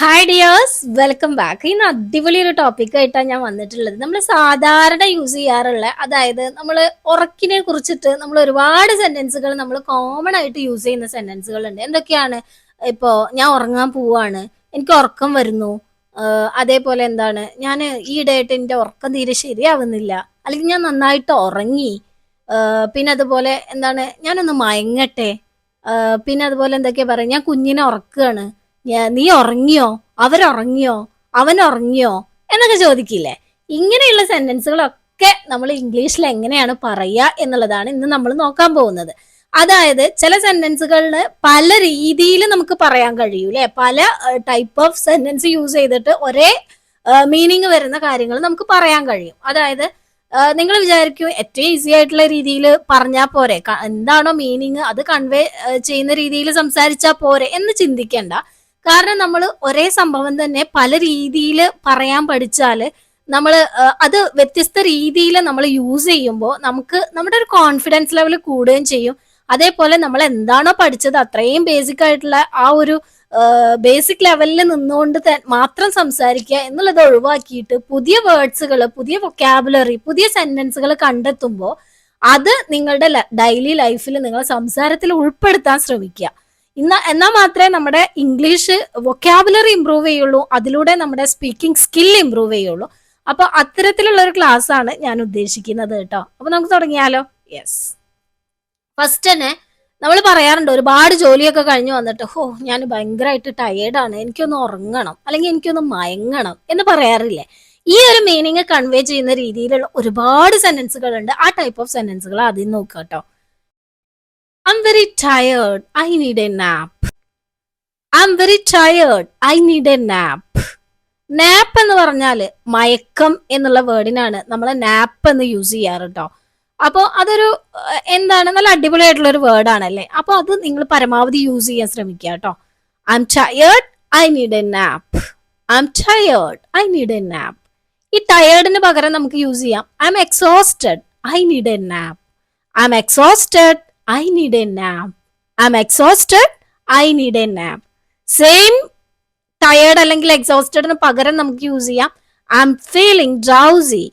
Hi dears welcome back ഇന്ന് അടിപൊളി ഒരു ടോപ്പിക് ആയിട്ടാണ് ഞാൻ വന്നിട്ടുള്ളത്. നമ്മൾ സാധാരണ യൂസ് ചെയ്യാറുള്ള അതായത് നമ്മൾ ഉറക്കിനെ കുറിച്ചിട്ട് നമ്മൾ ഒരുപാട് സെന്റൻസുകൾ നമ്മൾ കോമൺ ആയിട്ട് യൂസ് ചെയ്യുന്ന സെന്റൻസുകൾ ഉണ്ട് എന്തൊക്കെയാണ്? ഇപ്പോ ഞാൻ ഉറങ്ങാൻ പോവാണ്. എനിക്ക് ഉറക്കം വരുന്നു. അതേപോലെ എന്താണ്? ഞാൻ ഈയിടെയായിട്ട് എന്റെ ഉറക്കം തീരെ ശരിയാവുന്നില്ല. അല്ലെങ്കിൽ ഞാൻ നന്നായിട്ട് ഉറങ്ങി. പിന്നെ അതുപോലെ എന്താണ്? ഞാനൊന്ന് മയങ്ങട്ടെ. പിന്നെ അതുപോലെ എന്തൊക്കെയാ പറയാ? ഞാൻ കുഞ്ഞിനെ ഉറക്കുകയാണ് നീ ഉറങ്ങിയോ? അവരുറങ്ങിയോ? അവൻ ഉറങ്ങിയോ എന്നൊക്കെ ചോദിക്കില്ലേ? ഇങ്ങനെയുള്ള സെന്റൻസുകളൊക്കെ നമ്മൾ ഇംഗ്ലീഷിൽ എങ്ങനെയാണ് പറയുക എന്നുള്ളതാണ് ഇന്ന് നമ്മൾ നോക്കാൻ പോകുന്നത്. അതായത് ചില സെന്റൻസുകളിൽ പല രീതിയിൽ നമുക്ക് പറയാൻ കഴിയും പല ടൈപ്പ് ഓഫ് സെന്റൻസ് യൂസ് ചെയ്തിട്ട് ഒരേ മീനിങ് വരുന്ന കാര്യങ്ങൾ നമുക്ക് പറയാൻ കഴിയും. അതായത് നിങ്ങൾ വിചാരിക്കും ഏറ്റവും ഈസി ആയിട്ടുള്ള രീതിയിൽ പറഞ്ഞാൽ പോരെ. എന്താണോ മീനിങ് അത് കൺവേ ചെയ്യുന്ന രീതിയിൽ സംസാരിച്ചാൽ പോരെ എന്ന് ചിന്തിക്കേണ്ട. കാരണം നമ്മൾ ഒരേ സംഭവം തന്നെ പല രീതിയിൽ പറയാൻ പഠിച്ചാൽ നമ്മൾ അത് വ്യത്യസ്ത രീതിയിൽ നമ്മൾ യൂസ് ചെയ്യുമ്പോൾ നമുക്ക് നമ്മുടെ ഒരു കോൺഫിഡൻസ് ലെവൽ കൂടുകയും ചെയ്യും. അതേപോലെ നമ്മൾ എന്താണോ പഠിച്ചത് അത്രയും ബേസിക് ആയിട്ടുള്ള ആ ഒരു ബേസിക് ലെവലിൽ നിന്നുകൊണ്ട് മാത്രം സംസാരിക്കുക എന്നുള്ളത് ഒഴിവാക്കിയിട്ട് പുതിയ വേർഡ്സുകൾ പുതിയ വൊക്കാബുലറി പുതിയ സെന്റൻസുകൾ കണ്ടെത്തുമ്പോൾ അത് നിങ്ങളുടെ ഡെയിലി ലൈഫിൽ നിങ്ങൾ സംസാരത്തിൽ ഉൾപ്പെടുത്താൻ ശ്രമിക്കുക. ഇന്ന എന്നാൽ മാത്രമേ നമ്മുടെ ഇംഗ്ലീഷ് വൊക്കാബുലറി ഇമ്പ്രൂവ് ചെയ്യുള്ളൂ അതിലൂടെ നമ്മുടെ സ്പീക്കിംഗ് സ്കിൽ ഇമ്പ്രൂവ് ചെയ്യുള്ളൂ. അപ്പൊ അത്തരത്തിലുള്ള ഒരു ക്ലാസ് ആണ് ഞാൻ ഉദ്ദേശിക്കുന്നത് കേട്ടോ. അപ്പൊ നമുക്ക് തുടങ്ങിയാലോ? യെസ് ഫസ്റ്റ് തന്നെ നമ്മൾ പറയാറുണ്ട് ഒരുപാട് ജോലിയൊക്കെ കഴിഞ്ഞു വന്നിട്ട് ഹോ ഞാൻ ഭയങ്കരമായിട്ട് ടയേർഡാണ് എനിക്കൊന്ന് ഉറങ്ങണം അല്ലെങ്കിൽ എനിക്കൊന്ന് മയങ്ങണം എന്ന് പറയാറില്ലേ? ഈ ഒരു മീനിങ് കൺവേ ചെയ്യുന്ന രീതിയിലുള്ള ഒരുപാട് സെന്റൻസുകൾ ഉണ്ട് ആ ടൈപ്പ് ഓഫ് സെന്റൻസുകൾ ആദ്യം നോക്കുക കേട്ടോ. I very tired. I need a nap. I'm very tired. I need a nap. Nap എന്ന് പറഞ്ഞാൽ മയക്കം എന്നുള്ള വേർഡിനാണ് നമ്മൾ നാപ്പ് എന്ന് യൂസ് ചെയ്യാറ് കേട്ടോ അപ്പോൾ അതൊരു എന്താണ് നല്ല അടിപൊളിയായിട്ടുള്ള ഒരു വേർഡാണല്ലേ? അപ്പോൾ അത് നിങ്ങൾ പരമാവധി യൂസ് ചെയ്യാൻ ശ്രമിക്കുക കേട്ടോ. I'm tired I need a nap I'm tired I need a nap ഈ ടയേർഡിന് പകരം നമുക്ക് യൂസ് ചെയ്യാം. I'm exhausted I need a nap I'm exhausted need a nap I'm exhausted I need a nap same tired അല്ലെങ്കിൽ എക്സോസ്റ്റഡിന് പകരം നമുക്ക് use ചെയ്യാം. I'm feeling drowsy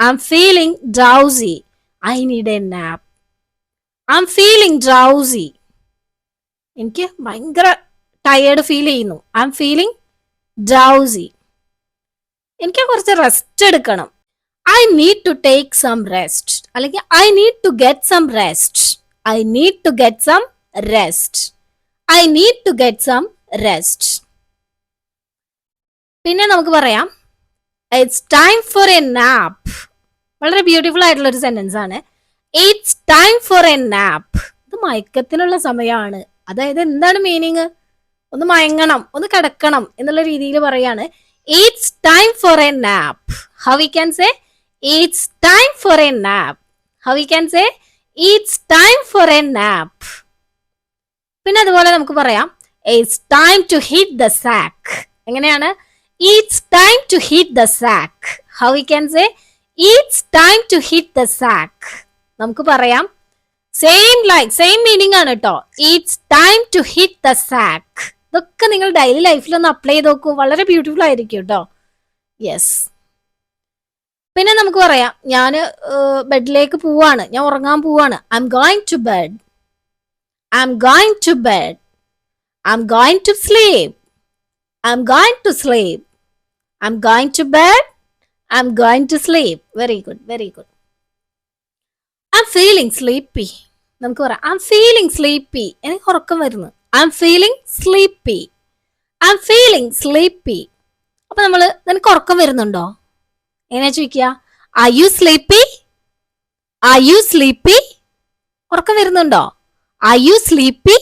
I'm feeling drowsy I need a nap I'm feeling drowsy എനിക്ക് ഭയങ്കര tired feel ചെയ്യുന്നു. I'm feeling drowsy എനിക്ക് കുറച്ച് റെസ്റ്റ് എടുക്കണം. I need to take some rest അല്ലെങ്കിൽ I need to get some rest I need to get some rest I need to get some rest പിന്നെ നമുക്ക് പറയാം. It's time for a nap വളരെ beautiful ആയിട്ടുള്ള ഒരു sentence ആണ്. It's time for a nap ഇത് മയക്കത്തിനുള്ള സമയമാണ് അതായത് എന്താണ് മീനിങ് ഒന്ന് മയങ്ങണം ഒന്ന് കിടക്കണം എന്നുള്ള രീതിയിൽ പറയാണ്. It's time for a nap how we can say it's time for a nap how we can say it's time for a nap പിന്നെ അതുപോലെ നമുക്ക് പറയാം it's time to hit the sack എങ്ങനെയാണ്? It's time to hit the sack how we can say it's time to hit the sack നമുക്ക് പറയാം same like same meaning ആണ് കേട്ടോ it's time to hit the sack ഇതൊക്കെ നിങ്ങൾ daily ലൈഫിൽ ഒന്ന് apply ചെയ്ത് നോക്കൂ. വളരെ ബ്യൂട്ടിഫുൾ ആയിരിക്കും കേട്ടോ യെസ് പിന്നെ നമുക്ക് പറയാം ഞാൻ ബെഡിലേക്ക് പോവാണ്. ഞാൻ ഉറങ്ങാൻ പോവാണ്. I'm going to bed I'm going to bed I'm going to sleep I'm going to sleep I'm going to bed I'm going to sleep very good very good I'm feeling sleepy നമുക്ക് പറയാം I'm feeling sleepy എനിക്ക് ഉറക്കം വരുന്നു. I'm feeling sleepy I'm feeling sleepy അപ്പൊ നമ്മൾ നിനക്ക് ഉറക്കം വരുന്നുണ്ടോ? എങ്ങനെയാ ചോദിക്ക are you sleepy are you sleepy ഉറക്കം വരുന്നുണ്ടോ? ആ യു സ്ലീപ്പി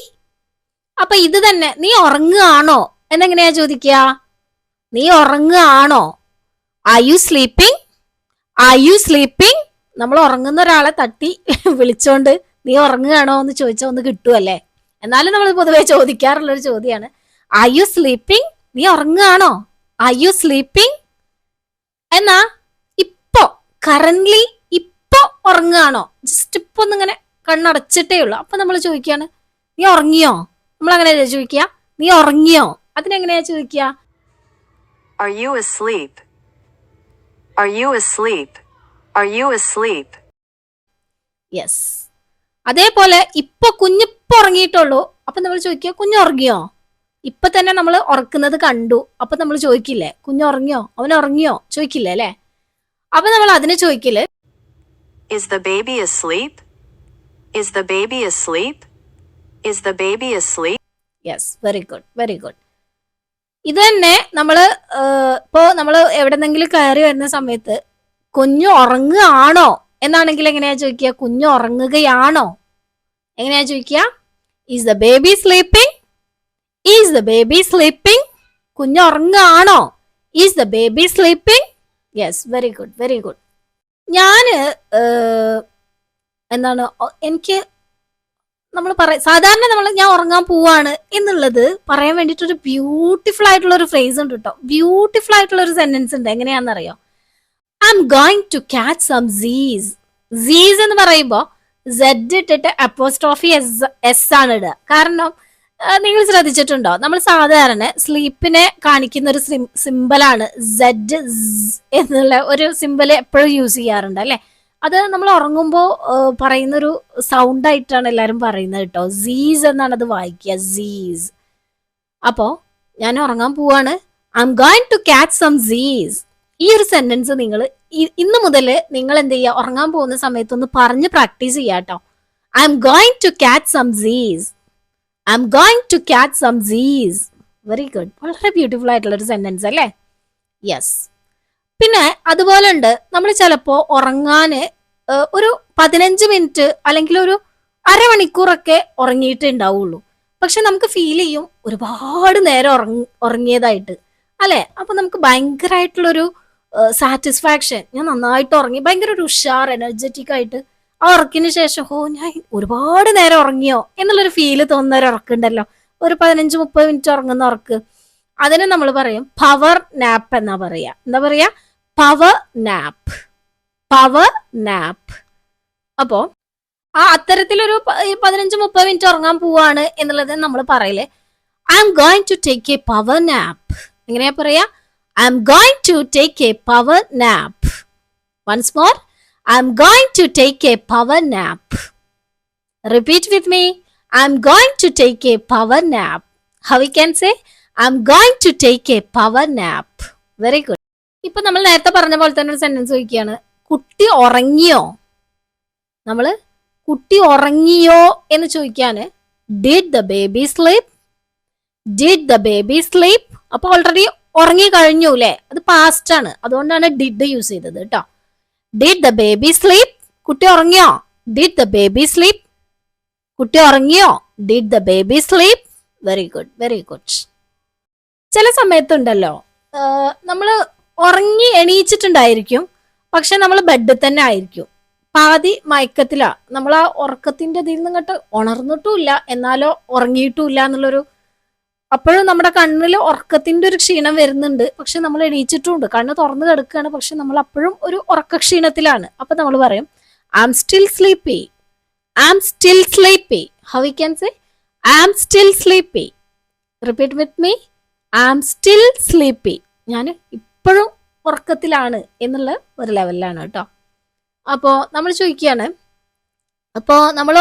അപ്പൊ ഇത് തന്നെ നീ ഉറങ്ങുകയാണോ? എന്നെങ്ങനെയാ ചോദിക്കുക നീ ഉറങ്ങുകയാണോ? Are you sleeping are you sleeping നമ്മൾ ഉറങ്ങുന്ന ഒരാളെ തട്ടി വിളിച്ചോണ്ട് നീ ഉറങ്ങുകയാണോ എന്ന് ചോദിച്ചാൽ ഒന്ന് കിട്ടുമല്ലേ എന്നാലും നമ്മൾ പൊതുവെ ചോദിക്കാറുള്ള ഒരു ചോദ്യമാണ് ആ യു സ്ലീപ്പിംഗ് നീ ഉറങ്ങുകയാണോ? ആ യു സ്ലീപ്പിംഗ് എന്നാ ഇപ്പോ കറന്റ്ലി ഇപ്പോ ഉറങ്ങുകയാണോ? ജസ്റ്റ് ഇപ്പൊ ഒന്നിങ്ങനെ കണ്ണടച്ചിട്ടേ ഉള്ളൂ. അപ്പൊ നമ്മൾ ചോദിക്കാണ് നീ ഉറങ്ങിയോ? നമ്മൾ അങ്ങനെ ചോദിക്കുക. നീ ഉറങ്ങിയോ? അതിനെങ്ങനെയാ ചോദിക്കുക? Are you asleep? Are you asleep? Are you asleep? Yes അതേപോലെ ഇപ്പൊ കുഞ്ഞിപ്പൊ ഉറങ്ങിയിട്ടുള്ളൂ. അപ്പൊ നമ്മൾ ചോദിക്കുക കുഞ്ഞ് ഉറങ്ങിയോ? ഇപ്പൊ തന്നെ നമ്മൾ ഉറക്കുന്നത് കണ്ടു. അപ്പൊ നമ്മൾ ചോദിക്കില്ലേ കുഞ്ഞു ഉറങ്ങിയോ? അവൻ ഉറങ്ങിയോ? ചോദിക്കില്ലേ അല്ലെ? അപ്പൊ നമ്മൾ അതിനെ ചോദിക്കില്ല Is the baby asleep? Is the baby asleep? Is the baby asleep? Yes very good very good ഇത് തന്നെ നമ്മൾ ഏഹ്, ഇപ്പോ നമ്മൾ എവിടെന്നെങ്കിലും കയറി വരുന്ന സമയത്ത് കുഞ്ഞു ഉറങ്ങുകയാണോ? എന്നാണെങ്കിൽ എങ്ങനെയാ ചോദിക്കുക? കുഞ്ഞു ഉറങ്ങുകയാണോ? എങ്ങനെയാ ചോദിക്കുക? Is the baby sleeping is the baby sleeping കുഞ്ഞു ഉറങ്ങുകയാണോ is the baby sleeping yes very good very good ഞാൻ എന്താണ് എനിക്ക് നമ്മൾ പറ സാധാരണ നമ്മൾ ഞാൻ ഉറങ്ങാൻ പോവാണ് എന്നുള്ളത് പറയാൻ വേണ്ടിയിട്ട് ഒരു ബ്യൂട്ടിഫുൾ ആയിട്ടുള്ള ഒരു ഫ്രേസ് ഉണ്ട് കേട്ടോ ബ്യൂട്ടിഫുൾ ആയിട്ടുള്ള ഒരു സെന്റൻസ് ഉണ്ട്. എങ്ങനെയാണെന്നറിയോ? I'm going to catch some z's z's എന്ന് പറയുമ്പോൾ സെഡ് ഇട്ടിട്ട് അപ്പോസ്ട്രോഫി എസ് എസ് ആണ് ഇടുക കാരണം നിങ്ങൾ ശ്രദ്ധിച്ചിട്ടുണ്ടോ? നമ്മൾ സാധാരണ സ്ലീപ്പിനെ കാണിക്കുന്ന ഒരു സിമ്പലാണ് സെഡ് എന്നുള്ള ഒരു സിമ്പൽ എപ്പോഴും യൂസ് ചെയ്യാറുണ്ട് അല്ലെ? അത് നമ്മൾ ഉറങ്ങുമ്പോൾ പറയുന്ന ഒരു സൗണ്ട് ആയിട്ടാണ് എല്ലാവരും പറയുന്നത് കേട്ടോ. സീസ് എന്നാണ് അത് വായിക്കുക. സീസ് അപ്പോ ഞാൻ ഉറങ്ങാൻ പോവാണ്. I'm going to catch some z's ഈ ഒരു സെന്റൻസ് നിങ്ങൾ ഇന്ന് മുതൽ നിങ്ങൾ എന്ത് ചെയ്യുക? ഉറങ്ങാൻ പോകുന്ന സമയത്തൊന്ന് പറഞ്ഞ് പ്രാക്ടീസ് ചെയ്യാട്ടോ കേട്ടോ. I'm going to catch some z's I'm going to catch some z's very good വളരെ ബ്യൂട്ടിഫുൾ ആയിട്ടുള്ള ഒരു സെന്റൻസ് അല്ലേ? യെസ് പിന്നെ അതുപോലെ ഉണ്ട്. നമ്മൾ ചിലപ്പോ ഉറങ്ങാൻ ഒരു പതിനഞ്ച് മിനിറ്റ് അല്ലെങ്കിൽ ഒരു അരമണിക്കൂറൊക്കെ ഉറങ്ങിയിട്ടേ ഉണ്ടാവുള്ളൂ. പക്ഷെ നമുക്ക് ഫീൽ ചെയ്യും ഒരുപാട് നേരം ഉറങ്ങി ഉറങ്ങിയതായിട്ട്. അല്ലെ? അപ്പൊ നമുക്ക് ഭയങ്കരമായിട്ടുള്ളൊരു സാറ്റിസ്ഫാക്ഷൻ ഞാൻ നന്നായിട്ട് ഉറങ്ങി. ഭയങ്കര ഒരു ഉഷാർ എനർജറ്റിക് ആയിട്ട് ആ ഉറക്കിന് ശേഷം ഓ ഞാൻ ഒരുപാട് നേരം ഉറങ്ങിയോ എന്നുള്ളൊരു ഫീൽ തോന്നുന്ന ഒരു ഉറക്കുണ്ടല്ലോ. ഒരു പതിനഞ്ച് മുപ്പത് മിനിറ്റ് ഉറങ്ങുന്ന ഉറക്ക്. അതിനെ നമ്മൾ പറയും പവർ നാപ്പ് എന്നാ പറയാ. എന്താ പറയാ? പവർ നാപ്പ് പവർ നാപ്പ് അപ്പോ ആ അത്തരത്തിലൊരു പതിനഞ്ച് മുപ്പത് മിനിറ്റ് ഉറങ്ങാൻ പോവാണ് എന്നുള്ളത് നമ്മൾ പറയില്ലേ I'm going to take a power nap എങ്ങനെയാ പറയാ? I'm going to take a power nap once more to take a power nap repeat with me I'm going to take a power nap how we can say I'm going to take a power nap very good ഇപ്പൊ നമ്മൾ നേരത്തെ പറഞ്ഞ പോലെ തന്നെ ഒരു sentence ചോദിക്കുകയാണ്. കുട്ടി ഉറങ്ങിയോ? നമ്മൾ കുട്ടി ഉറങ്ങിയോ എന്ന് ചോദിക്കാന് did the baby sleep did the baby sleep അപ്പൊ ഓൾറെഡി ഉറങ്ങി കഴിഞ്ഞു അല്ലേ അത് പാസ്റ്റ് ആണ്. അതുകൊണ്ടാണ് ഡിഡ് യൂസ് ചെയ്തത് കേട്ടോ ഡിഡ് ദ ബേബി സ്ലീപ്പ് കുട്ടി ഉറങ്ങിയോ? ഡിഡ് ദ ബേബി സ്ലീപ്പ് കുട്ടി ഉറങ്ങിയോ? Did the baby sleep very good very good ചില സമയത്തുണ്ടല്ലോ നമ്മൾ ഉറങ്ങി എണീച്ചിട്ടുണ്ടായിരിക്കും പക്ഷെ നമ്മൾ ബെഡിൽ തന്നെ ആയിരിക്കും. പാതി മയക്കത്തിലാ. നമ്മൾ ആ ഉറക്കത്തിന്റെ ഇതിൽ നിന്നിട്ട് ഉണർന്നിട്ടുമില്ല എന്നാലോ ഉറങ്ങിയിട്ടുമില്ല എന്നുള്ളൊരു അപ്പോഴും നമ്മുടെ കണ്ണിൽ ഉറക്കത്തിന്റെ ഒരു ക്ഷീണം വരുന്നുണ്ട്. പക്ഷെ നമ്മൾ എണീച്ചിട്ടുമുണ്ട് കണ്ണ് തുറന്നു കിടക്കുകയാണ്. പക്ഷെ നമ്മൾ അപ്പോഴും ഒരു ഉറക്ക ക്ഷീണത്തിലാണ് അപ്പൊ നമ്മൾ പറയും I'm still sleepy I'm still sleepy how we can say I'm still sleepy repeat with me I'm still sleepy ഞാൻ ഇപ്പോഴും ഉറക്കത്തിലാണ് എന്നുള്ള ഒരു ലെവലിലാണ് കേട്ടോ. അപ്പോൾ നമ്മൾ ചോദിക്കുകയാണ് അപ്പോൾ നമ്മൾ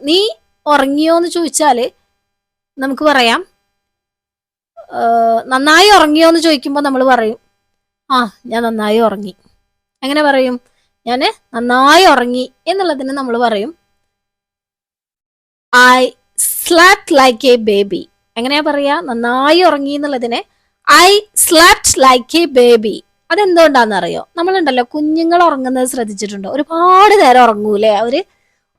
നീ ഉറങ്ങിയോ എന്ന് ചോദിച്ചാൽ നമുക്ക് പറയാം നന്നായി ഉറങ്ങിയോ എന്ന് ചോദിക്കുമ്പോൾ നമ്മൾ പറയും ആ ഞാൻ നന്നായി ഉറങ്ങി. എങ്ങനെ പറയും? ഞാൻ നന്നായി ഉറങ്ങി എന്നുള്ളതിന് നമ്മൾ പറയും I slept like a baby. എങ്ങനെയാ പറയാ? നന്നായി ഉറങ്ങി എന്നുള്ളതിനെ I slept like a baby. അതെന്തുകൊണ്ടാണെന്നറിയോ നമ്മളുണ്ടല്ലോ കുഞ്ഞുങ്ങൾ ഉറങ്ങുന്നത് ശ്രദ്ധിച്ചിട്ടുണ്ടോ. ഒരുപാട് നേരം ഉറങ്ങൂലേ? അവർ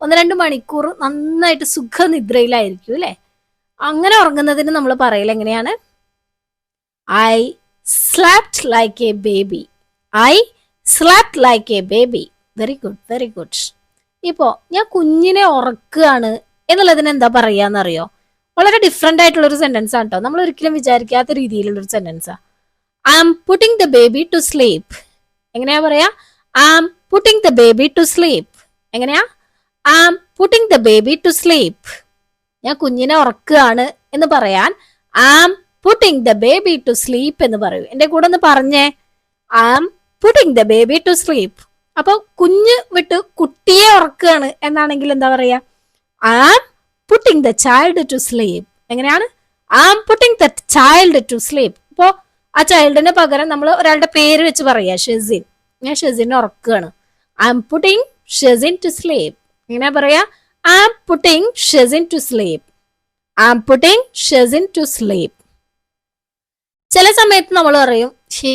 ഒന്ന് രണ്ട് മണിക്കൂർ നന്നായിട്ട് സുഖനിദ്രയിലായിരിക്കും അല്ലേ? അങ്ങനെ ഉറങ്ങുന്നതിന് നമ്മൾ പറയില്ല എങ്ങനെയാണ്? I slept like a baby I slept like a baby very good very good ഇപ്പോ ഞാൻ കുഞ്ഞിനെ ഉറക്കുകയാണ് എന്നുള്ളതിന് എന്താ പറയാന്നറിയോ? വളരെ ഡിഫറെന്റ് ആയിട്ടുള്ള ഒരു സെന്റൻസ് ആണ് കേട്ടോ നമ്മൾ ഒരിക്കലും വിചാരിക്കാത്ത രീതിയിലുള്ള ഒരു സെന്റൻസാ I am putting the baby to sleep എങ്ങനെയാ പറയാ? I am putting the baby to sleep എങ്ങനെയാ? I am putting the baby to sleep ഞാൻ കുഞ്ഞിനെ ഉറക്കുകയാണ് എന്ന് പറയാൻ I am putting the baby to sleep എന്ന് പറയൂ. എന്റെ കൂടെ ഒന്ന് പറഞ്ഞേ. I am putting the baby to sleep അപ്പൊ കുഞ്ഞ് വിട്ട് കുട്ടിയെ ഉറക്കുകയാണ് എന്നാണെങ്കിൽ എന്താ പറയാ? I am putting the child to sleep എങ്ങനെയാണ്? I am putting the child to sleep അപ്പോ ആ ചൈൽഡിന് പകരം നമ്മൾ ഒരാളുടെ പേര് വെച്ച് പറയാ ഷെസിൻ. ഞാൻ ഷെസിനെ ഉറക്കുകയാണ്. I am putting Shezin to sleep എങ്ങനെ പറയാ? I am putting Shezin to sleep I am putting Shezin to sleep ചില സമയത്ത് നമ്മൾ പറയും ഷീ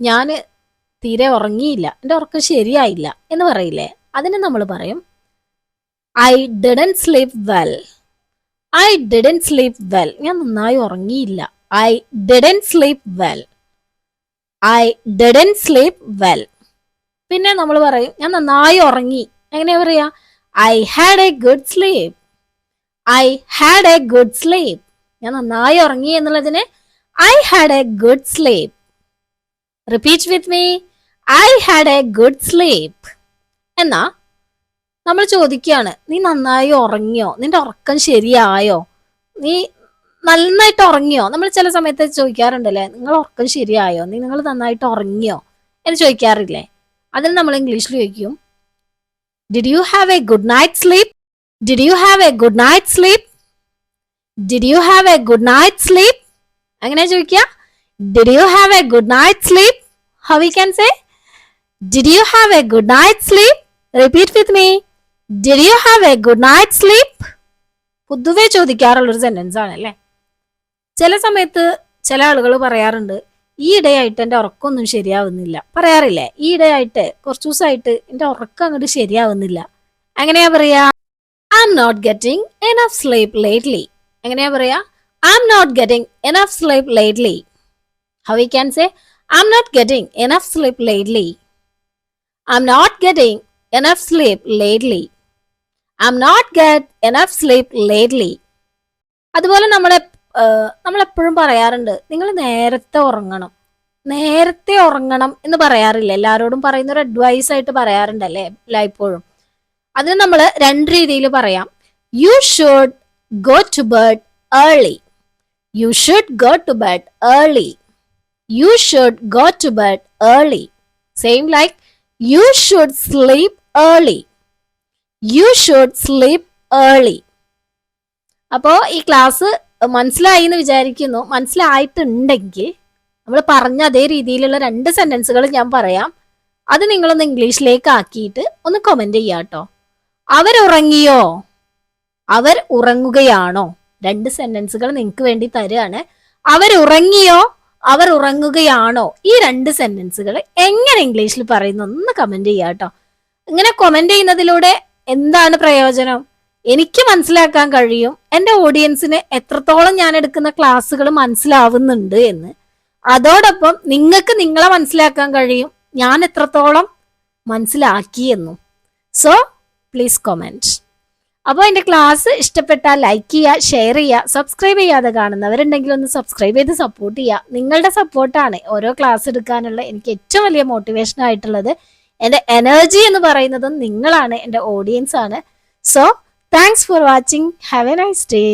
ഞാൻ തീരെ ഉറങ്ങിയില്ല എന്റെ ഉറക്കം ശരിയായില്ല എന്ന് പറയില്ലേ? അതിന് നമ്മൾ പറയും I didn't sleep well I didn't sleep well ഞാൻ നന്നായി ഉറങ്ങിയില്ല I didn't sleep well I didn't sleep well. പിന്നെ നമ്മൾ പറയും ഞാൻ നന്നായി ഉറങ്ങി. എങ്ങനെയാ പറയാ? I had a good sleep I had a good sleep ഞാൻ നന്നായി ഉറങ്ങി എന്നുള്ളതിന് I had a good sleep repeat with me I had a good sleep എന്നാ നമ്മൾ ചോദിക്കുകയാണ് നീ നന്നായി ഉറങ്ങിയോ? നിന്റെ ഉറക്കം ശരിയായോ? നീ നന്നായിട്ട് ഉറങ്ങിയോ? നമ്മൾ ചില സമയത്ത് ചോദിക്കാറുണ്ടല്ലേ നിങ്ങൾ ഉറക്കം ശരിയായോ? നീ നിങ്ങൾ നന്നായിട്ട് ഉറങ്ങിയോ? എന്ന് ചോദിക്കാറില്ലേ? അതിന് നമ്മൾ ഇംഗ്ലീഷിൽ ചോദിക്കും did you have a good night sleep did you have a good night sleep did you have a good night sleep അങ്ങനെ ചോദിക്കുക did you have a good night sleep how we can say did you have a good night sleep repeat with me did you have a good night sleep പൊതുവെ ചോദിക്കാറുള്ള ഒരു sentence ആണ് അല്ലേ? ചില സമയത്ത് ചില ആളുകൾ പറയാറുണ്ട് ഈ ഇടയായിട്ട് എന്റെ ഉറക്കമൊന്നും ശരിയാവുന്നില്ല. പറയാറില്ലേ? ഈ ഇടയായിട്ട് കുറച്ച് ദിവസമായിട്ട് എന്റെ ഉറക്കം അങ്ങോട്ട് ശരിയാവുന്നില്ല. എങ്ങനെയാ പറയാ? I'm not getting enough sleep lately എങ്ങനെയാ പറയാ? I not getting enough sleep lately. How we can say, I'm not getting enough sleep lately. I'm not getting enough sleep lately. I'm not get enough sleep lately. അതുപോലെ നമ്മളെ നമ്മളെപ്പോഴും പറയാറുണ്ട് നിങ്ങൾ നേരത്തെ ഉറങ്ങണം നേരത്തെ ഉറങ്ങണം എന്ന് പറയാറില്ല എല്ലാവരോടും പറയുന്ന ഒരു അഡ്വൈസ് ആയിട്ട് പറയാറുണ്ടല്ലേ എല്ലായ്പ്പോഴും അതിന് നമ്മൾ രണ്ട് രീതിയിൽ പറയാം you should go to bed early you should go to bed early you should go to bed early same like you should sleep early you should sleep early അപ്പോ ഈ ക്ലാസ് മനസ്സിലായി എന്ന് വിചാരിക്കുന്നു. മനസ്സിലായിട്ടുണ്ടെങ്കിൽ നമ്മൾ പറഞ്ഞ അതേ രീതിയിലുള്ള രണ്ട് സെന്റൻസുകൾ ഞാൻ പറയാം. അത് നിങ്ങളൊന്ന് ഇംഗ്ലീഷിലേക്ക് ആക്കിയിട്ട് ഒന്ന് കമന്റ് ചെയ്യാം കേട്ടോ അവരുറങ്ങിയോ? അവർ ഉറങ്ങുകയാണോ? രണ്ട് സെന്റൻസുകൾ നിങ്ങൾക്ക് വേണ്ടി തരുകയാണ് അവരുറങ്ങിയോ അവർ ഉറങ്ങുകയാണോ? ഈ രണ്ട് സെന്റൻസുകൾ എങ്ങനെ ഇംഗ്ലീഷിൽ പറയുന്നു ഒന്ന് കമന്റ് ചെയ്യാം കേട്ടോ ഇങ്ങനെ കമന്റ് ചെയ്യുന്നതിലൂടെ എന്താണ് പ്രയോജനം? എനിക്ക് മനസ്സിലാക്കാൻ കഴിയും. എന്റെ ഓഡിയൻസിന് എത്രത്തോളം ഞാൻ എടുക്കുന്ന ക്ലാസ്സുകൾ മനസ്സിലാവുന്നുണ്ട് എന്ന്. അതോടൊപ്പം നിങ്ങൾക്ക് നിങ്ങളെ മനസ്സിലാക്കാൻ കഴിയും. ഞാൻ എത്രത്തോളം മനസ്സിലാക്കിയെന്നും സോ പ്ലീസ് കമന്റ് അപ്പോൾ എന്റെ ക്ലാസ് ഇഷ്ടപ്പെട്ടാൽ ലൈക്ക് ചെയ്യുക ഷെയർ ചെയ്യുക സബ്സ്ക്രൈബ് ചെയ്യാതെ കാണുന്നവരുണ്ടെങ്കിൽ ഒന്ന് സബ്സ്ക്രൈബ് ചെയ്ത് സപ്പോർട്ട് ചെയ്യുക നിങ്ങളുടെ സപ്പോർട്ടാണ് ഓരോ ക്ലാസ് എടുക്കാനുള്ള എനിക്ക് ഏറ്റവും വലിയ മോട്ടിവേഷൻ ആയിട്ടുള്ളത്. എന്റെ എനർജി എന്ന് പറയുന്നതും നിങ്ങളാണ് എന്റെ ഓഡിയൻസ് ആണ്. So thanks for watching have a nice day